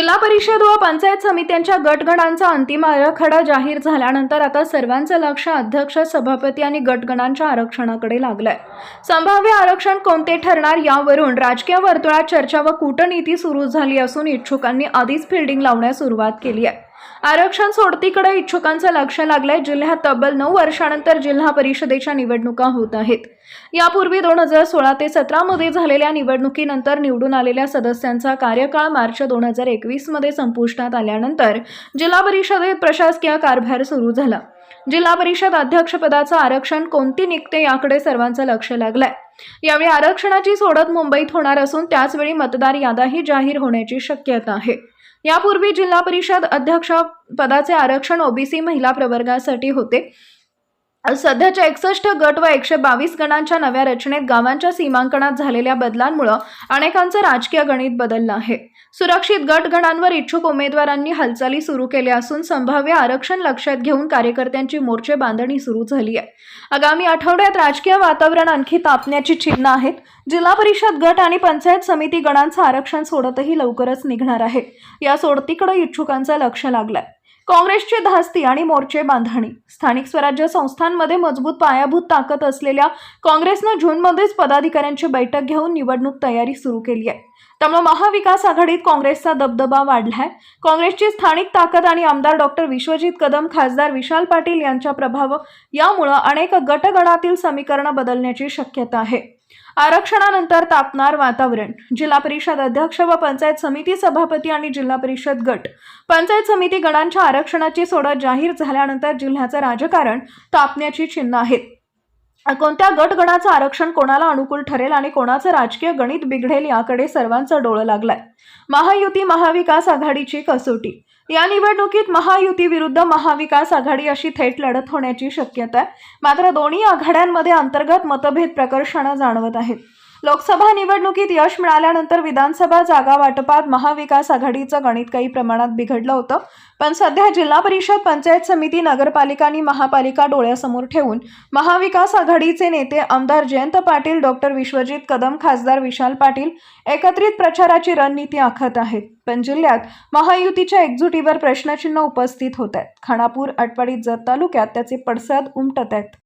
जिल्हा परिषद व पंचायत समित्यांच्या गटगणांचा अंतिम आराखडा जाहीर झाल्यानंतर आता सर्वांचं लक्ष अध्यक्ष सभापती आणि गटगणांच्या आरक्षणाकडे लागलंय. संभाव्य आरक्षण कोणते ठरणार यावरून राजकीय वर्तुळात चर्चा व कूटनीती सुरू झाली असून इच्छुकांनी आधीच फिल्डिंग लावण्यास सुरुवात केली आहे. आरक्षण सोडतीकडे इच्छुकांचं लक्ष लागलंय. जिल्ह्यात तब्बल नऊ वर्षानंतर जिल्हा परिषदेच्या निवडणुका होत आहेत. यापूर्वी दोन हजार सोळा ते सतरामध्ये झालेल्या निवडणुकीनंतर निवडून आलेल्या सदस्यांचा कार्यकाळ मार्च दोन हजार एकवीसमध्ये संपुष्टात आल्यानंतर जिल्हा परिषदेत प्रशासकीय कारभार सुरू झाला. जिल्हा परिषद अध्यक्षपदाचं आरक्षण कोणती निघते याकडे सर्वांचं लक्ष लागलंय. यावेळी आरक्षणाची सोडत मुंबईत होणार असून त्याचवेळी मतदार यादाही जाहीर होण्याची शक्यता आहे. यापूर्वी जिल्हा परिषद अध्यक्ष पदाचे आरक्षण ओबीसी महिला प्रवर्गासाठी होते. सध्याच्या एकसष्ट गट व एकशे बावीस गणांच्या नव्या रचनेत गावांच्या सीमांकनात झालेल्या बदलांमुळे अनेकांचं राजकीय गणित बदललं आहे. सुरक्षित गट गणांवर इच्छुक उमेदवारांनी हालचाली सुरू केल्या असून संभाव्य आरक्षण लक्षात घेऊन कार्यकर्त्यांची मोर्चे बांधणी सुरू झाली आहे. आगामी आठवड्यात राजकीय वातावरण आणखी तापण्याची चिन्ह आहेत. जिल्हा परिषद गट आणि पंचायत समिती गणांचं आरक्षण सोडतही लवकरच निघणार आहे. या सोडतीकडे इच्छुकांचं लक्ष लागलंय. काँग्रेसची धास्ती आणि मोर्चे बांधणी. स्थानिक स्वराज्य संस्थांमध्ये मजबूत पायाभूत ताकद असलेल्या काँग्रेसनं जूनमध्येच पदाधिकाऱ्यांची बैठक घेऊन निवडणूक तयारी सुरू केली आहे. त्यामुळे महाविकास आघाडीत काँग्रेसचा दबदबा वाढलाय. काँग्रेसची स्थानिक ताकद आणि आमदार डॉक्टर विश्वजित कदम खासदार विशाल पाटील यांच्या प्रभाव यामुळं अनेक गटगणातील समीकरणं बदलण्याची शक्यता आहे. आरक्षणानंतर तापणार वातावरण. जिल्हा परिषद अध्यक्ष व पंचायत समिती सभापती आणि जिल्हा परिषद गट. पंचायत समिती गणांच्या आरक्षणाची सोडत जाहीर झाल्यानंतर जिल्ह्याचं राजकारण तापण्याची चिन्ह आहेत. कोणत्या गटगणाचं आरक्षण कोणाला अनुकूल ठरेल आणि कोणाचं राजकीय गणित बिघडेल याकडे सर्वांचं डोळं लागलंय. महायुती महाविकास आघाडीची कसोटी. या निवडणुकीत महायुती विरुद्ध महाविकास आघाडी अशी थेट लढत होण्याची शक्यता आहे. मात्र दोन्ही आघाड्यांमध्ये अंतर्गत मतभेद प्रकर्षानं जाणवत आहेत. लोकसभा निवडणुकीत यश मिळाल्यानंतर विधानसभा जागा वाटपात महाविकास आघाडीचं गणित काही प्रमाणात बिघडलं होतं. पण सध्या जिल्हा परिषद पंचायत समिती नगरपालिका आणि महापालिका डोळ्यासमोर ठेवून महाविकास आघाडीचे नेते आमदार जयंत पाटील डॉक्टर विश्वजित कदम खासदार विशाल पाटील एकत्रित प्रचाराची रणनीती आखत आहेत. पण जिल्ह्यात महायुतीच्या एकजुटीवर प्रश्नचिन्ह उपस्थित होत आहेत. खानापूर आटपाडी जत तालुक्यात त्याचे पडसाद उमटत आहेत.